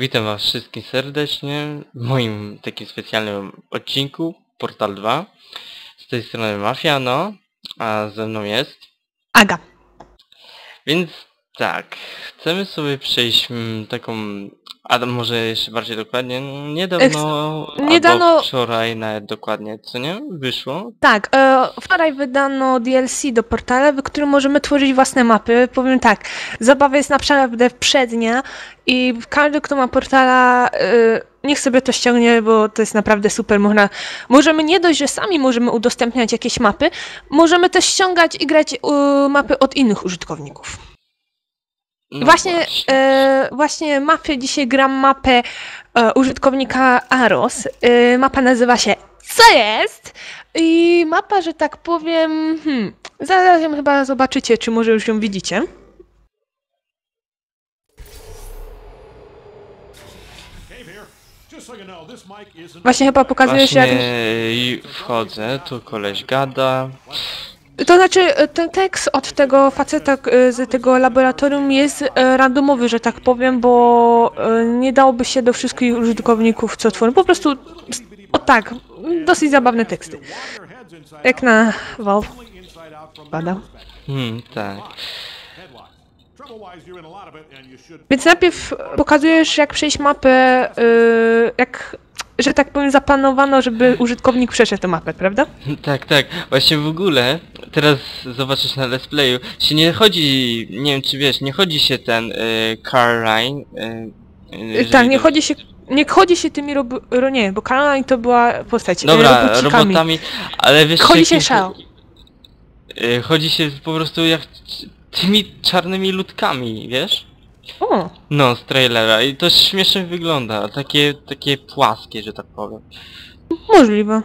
Witam was wszystkich serdecznie w moim takim specjalnym odcinku Portal 2. Z tej strony Mafiano, a ze mną jest. Aga. Więc tak, chcemy sobie przejść mm, taką, a może jeszcze bardziej dokładnie, niedawno, niedawno- albo wczoraj nawet dokładnie, co nie? Wyszło? Tak, e, wczoraj wydano DLC do portala, w którym możemy tworzyć własne mapy. Powiem tak, zabawa jest naprawdę przednia i każdy, kto ma portala, e, niech sobie to ściągnie, bo to jest naprawdę super. Można, możemy nie dość, że sami możemy udostępniać jakieś mapy, możemy też ściągać i grać e, mapy od innych użytkowników. No właśnie, e, właśnie dzisiaj gram mapę e, użytkownika Aros. E, mapa nazywa się Co jest? I mapa, że tak powiem, hmm, zaraz ją chyba zobaczycie, czy może już ją widzicie. Właśnie chyba pokazujesz, Właśnie jak... i wchodzę, tu koleś gada. To znaczy, e, ten tekst od tego faceta e, z tego laboratorium jest e, randomowy, że tak powiem, bo nie dałoby się do wszystkich użytkowników, co tworzą. Po prostu, o tak, dosyć zabawne teksty. Jak na Valve. Pada. Hmm, tak. Więc najpierw pokazujesz, jak przejść mapę, e, jak, że tak powiem, zaplanowano, żeby użytkownik przeszedł tę mapę, prawda? Tak, tak. Właśnie w ogóle, teraz zobaczysz na let's playu, się nie chodzi, nie wiem czy wiesz, nie chodzi się ten y, Caroline. Y, y, tak, nie to- chodzi się, nie chodzi się tymi rob... ro- nie, bo Caroline to była postać. e, Dobra, robocikami. robotami, ale wiesz... Chodzi się szał. Y, chodzi się po prostu jak tymi czarnymi ludkami, wiesz? O, No, z trailera i to śmiesznie wygląda, takie, takie płaskie, że tak powiem. Możliwe.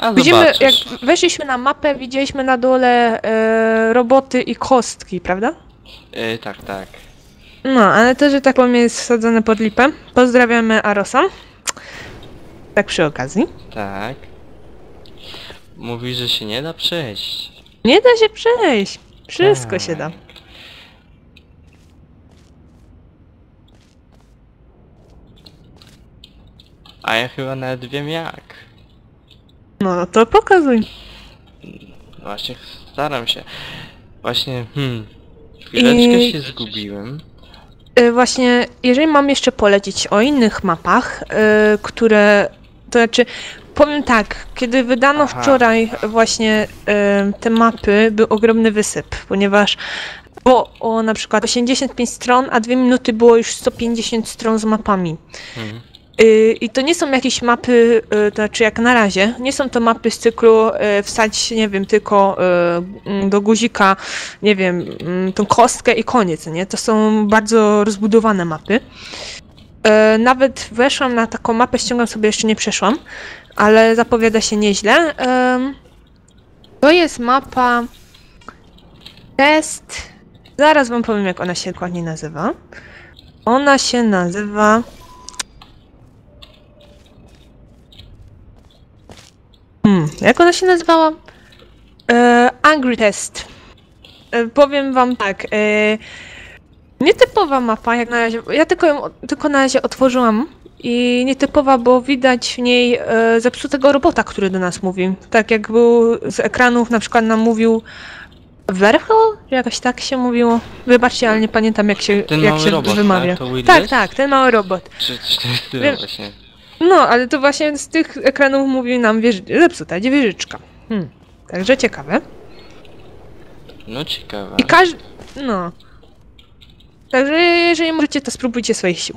A Widzimy, zobaczysz. jak weszliśmy na mapę, widzieliśmy na dole e, roboty i kostki, prawda? Y, tak, tak. No, ale to, że tak powiem, jest wsadzone pod lipę. Pozdrawiamy Arosa. Tak przy okazji. Tak. Mówi, że się nie da przejść. Nie da się przejść. Wszystko Tak. się da. A ja chyba nawet wiem jak. No to pokazuj. Właśnie staram się. Właśnie, hmm. Chwileczkę I- się zgubiłem. E, Właśnie, jeżeli mam jeszcze polecić o innych mapach, e, które, to znaczy, powiem tak, kiedy wydano Aha. wczoraj właśnie e, te mapy, był ogromny wysyp, ponieważ było o na przykład 85 stron, a dwie minuty było już 150 stron z mapami. Hmm. Y, I to nie są jakieś mapy, y, to znaczy jak na razie, nie są to mapy z cyklu y, wsadź, nie wiem, tylko mm, do guzika, nie wiem, mm, tą kostkę i koniec, nie? To są bardzo rozbudowane mapy. Nawet weszłam na taką mapę, ściągam sobie, jeszcze nie przeszłam, ale zapowiada się nieźle. To jest mapa test, zaraz wam powiem jak ona się dokładnie nazywa. Ona się nazywa... Hmm, jak ona się nazywała? E, Angry Test. E, powiem wam tak. E, nietypowa mapa, jak na razie. Ja tylko ją tylko na razie otworzyłam. I nietypowa, bo widać w niej e, zepsutego robota, który do nas mówi. Tak jak był z ekranów, na przykład nam mówił Werchel? Czy jakoś tak się mówiło? Wybaczcie, ale nie pamiętam jak się, Ten jak mały się robot, wymawia. tak? Tak, tak, ten mały robot. Czy tym stylu Wiem- właśnie. No, ale to właśnie z tych ekranów mówi nam wieży... zepsuta wieżyczka. Hmm. Także ciekawe. No ciekawe. I każdy... No. Także jeżeli możecie, to spróbujcie swoich sił.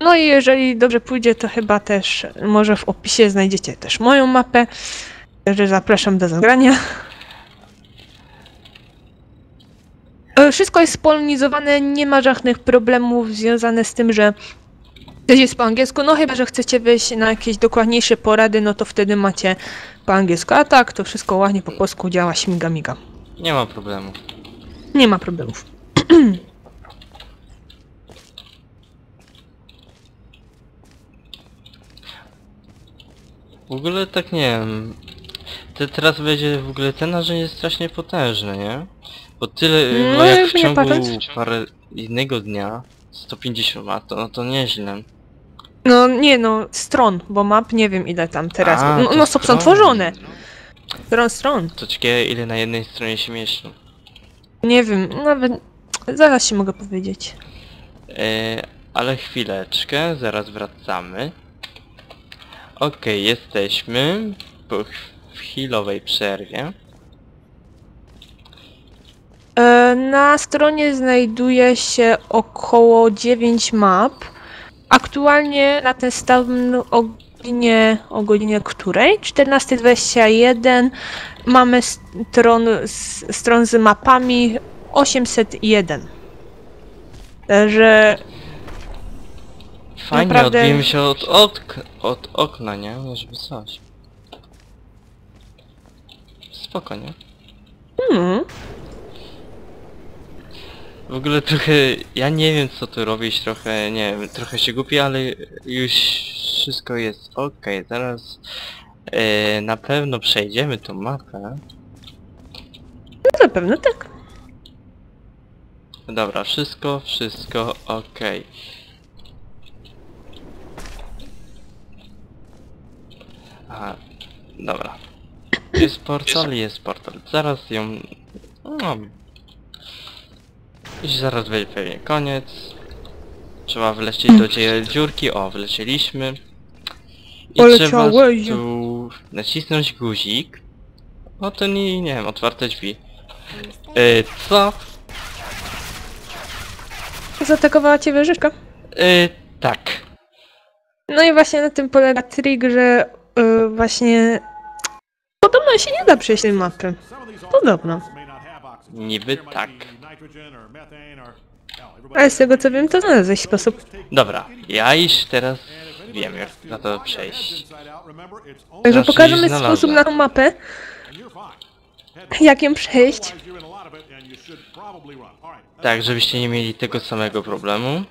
No i jeżeli dobrze pójdzie, to chyba też może w opisie znajdziecie też moją mapę. Także zapraszam do zagrania. E, Wszystko jest spolonizowane, nie ma żadnych problemów związanych z tym, że coś jest po angielsku, no chyba, że chcecie wejść na jakieś dokładniejsze porady, no to wtedy macie po angielsku, a tak, to wszystko ładnie po polsku działa, śmiga miga. Nie ma problemu. Nie ma problemów. W ogóle tak nie wiem. Te, teraz będzie w ogóle ten narzędzie jest strasznie potężne, nie? Bo tyle, No, bo jak w ciągu parę jednego dnia 150 ma, to, no to nieźle. No nie no, stron, bo map nie wiem ile tam teraz. A, no, no stop, są tworzone. Stron, stron. To ciekawe ile na jednej stronie się mieści. Nie wiem, nawet zaraz się mogę powiedzieć. E, ale chwileczkę, zaraz wracamy. Okej, jesteśmy po ch- chwilowej przerwie. E, Na stronie znajduje się około 9 map. Aktualnie na ten stan o godzinie, o godzinie której? 14.21 mamy stron, stron z mapami 801. Także Fajnie, Naprawdę- odbijemy się od, ok od okna, nie? Żeby coś. Spoko, nie? hmm, W ogóle trochę, ja nie wiem co tu robić, trochę, nie wiem, trochę się gubi, ale już wszystko jest ok. Zaraz e, na pewno przejdziemy tą mapę. no na pewno tak. Dobra, wszystko, wszystko ok. Aha, dobra. Jest portal, jest portal. Zaraz ją... No. I zaraz będzie pewnie koniec. Trzeba wlecieć do tej dziurki. O, wlecieliśmy. I trzeba Poleciałeś. tu nacisnąć guzik. No to nie, nie wiem, otwarte drzwi. Yy, co? Zaatakowała cię wieżyczka. Yy, tak. No i właśnie na tym polega trik, że y, właśnie podobno się nie da przejść tej mapy. Podobno. Niby tak. Ale z tego co wiem, to znalazłeś sposób. Dobra, ja już teraz wiem jak na to przejść. Także Znaczy, pokażemy znalazłem. sposób na tą mapę, jak ją przejść. Tak, żebyście nie mieli tego samego problemu.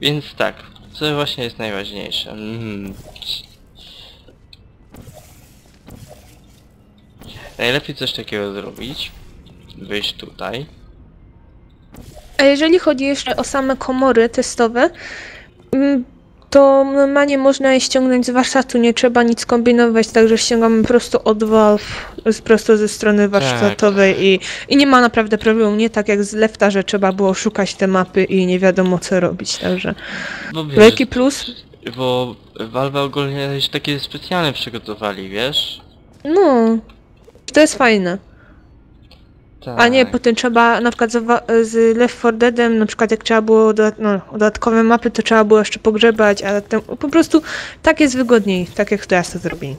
Więc tak, co właśnie jest najważniejsze. Mm. Najlepiej coś takiego zrobić. Wyjść tutaj. A jeżeli chodzi jeszcze o same komory testowe, mm, to normalnie można je ściągnąć z warsztatu, nie trzeba nic kombinować, także ściągamy prosto od Valve, prosto ze strony warsztatowej i, i nie ma naprawdę problemu, nie tak jak z Lefta, że trzeba było szukać te mapy i nie wiadomo co robić, także Bo wiesz, wielki plus. bo Valve ogólnie już takie specjalne przygotowali, wiesz? No, to jest fajne. Tak. A nie, potem trzeba na przykład z, z Left 4 Deadem, na przykład jak trzeba było dodat- no, dodatkowe mapy, to trzeba było jeszcze pogrzebać, ale tam, po prostu tak jest wygodniej, tak jak teraz to zrobili.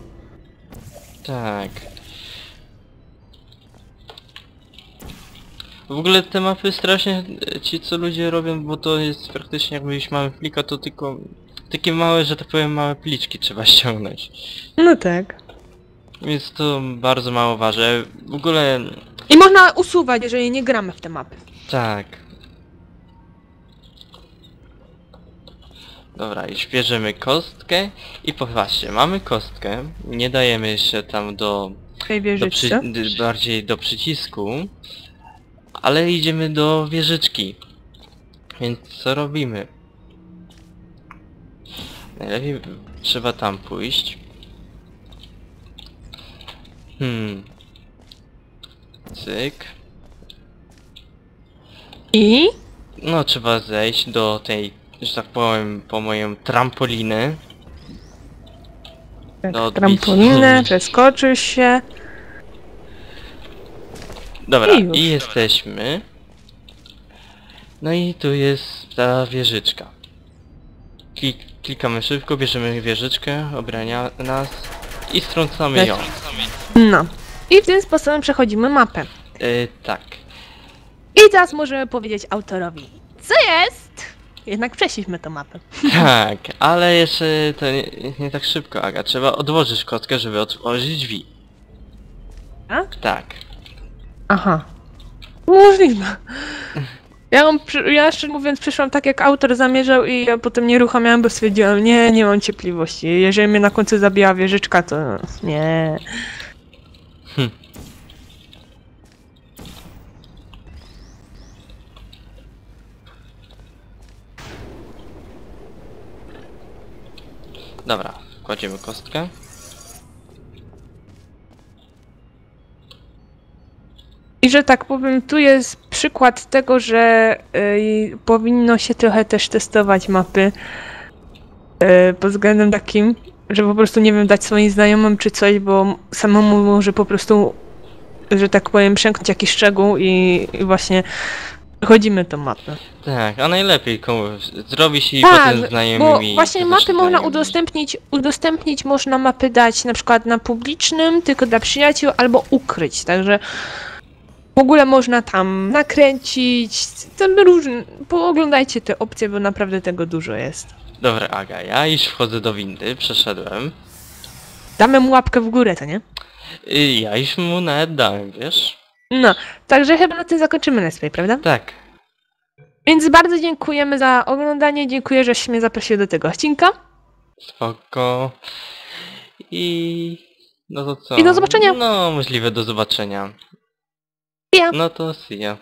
Tak. W ogóle te mapy strasznie ci co ludzie robią, bo to jest praktycznie jakby już mamy plika, to tylko takie małe, że tak powiem małe pliczki trzeba ściągnąć. No tak. Więc to bardzo mało waży. W ogóle I można usuwać, jeżeli nie gramy w te mapy. tak. Dobra, już bierzemy kostkę i popatrzcie, mamy kostkę, nie dajemy jeszcze tam do tej do przy, wieżyczce. bardziej do przycisku, ale idziemy do wieżyczki. Więc co robimy? Najlepiej trzeba tam pójść. Hmm. Cyk. I No trzeba zejść do tej, że tak powiem, po moją trampolinę. tak, Do trampolinę, odbicia. przeskoczysz się. Dobra, I już. i jesteśmy. No i tu jest ta wieżyczka. Klik, klikamy szybko, bierzemy wieżyczkę, obrania nas i strącamy Tak. ją. No. I w tym sposobem przechodzimy mapę. Yy, tak. I teraz możemy powiedzieć autorowi, co jest? Jednak przeszliśmy tą mapę. Tak, ale jeszcze to nie, nie tak szybko, Aga. Trzeba odłożyć kostkę, żeby otworzyć drzwi. Tak? Tak. Aha. Możliwe. Ja, mam, ja szczerze mówiąc przyszłam tak jak autor zamierzał i ja potem nie ruchamiałam, bo stwierdziłam, nie, nie mam cierpliwości. Jeżeli mnie na końcu zabija wieżyczka, to nie. Dobra, kładziemy kostkę. I że tak powiem, tu jest przykład tego, że y, powinno się trochę też testować mapy y, pod względem takim, że po prostu nie wiem, dać swoim znajomym czy coś, bo samemu może po prostu, że tak powiem, przemknąć jakiś szczegół i, i właśnie chodzimy tą mapę. Tak, a najlepiej komuś zrobić i Tak, potem znajomymi... Bo właśnie mapy można udostępnić, udostępnić można mapy dać na przykład na publicznym, tylko dla przyjaciół, albo ukryć, także w ogóle można tam nakręcić, tam różne, pooglądajcie te opcje, bo naprawdę tego dużo jest. Dobra, Aga, ja już wchodzę do windy, przeszedłem. Damy mu łapkę w górę, to nie? I ja już mu nawet dałem, wiesz? No, także chyba na tym zakończymy let's play, prawda? Tak. Więc bardzo dziękujemy za oglądanie, dziękuję, żeś mnie zaprosił do tego odcinka. Spoko. I... No to co? I do zobaczenia. No, możliwe do zobaczenia. Ja. No to see ya.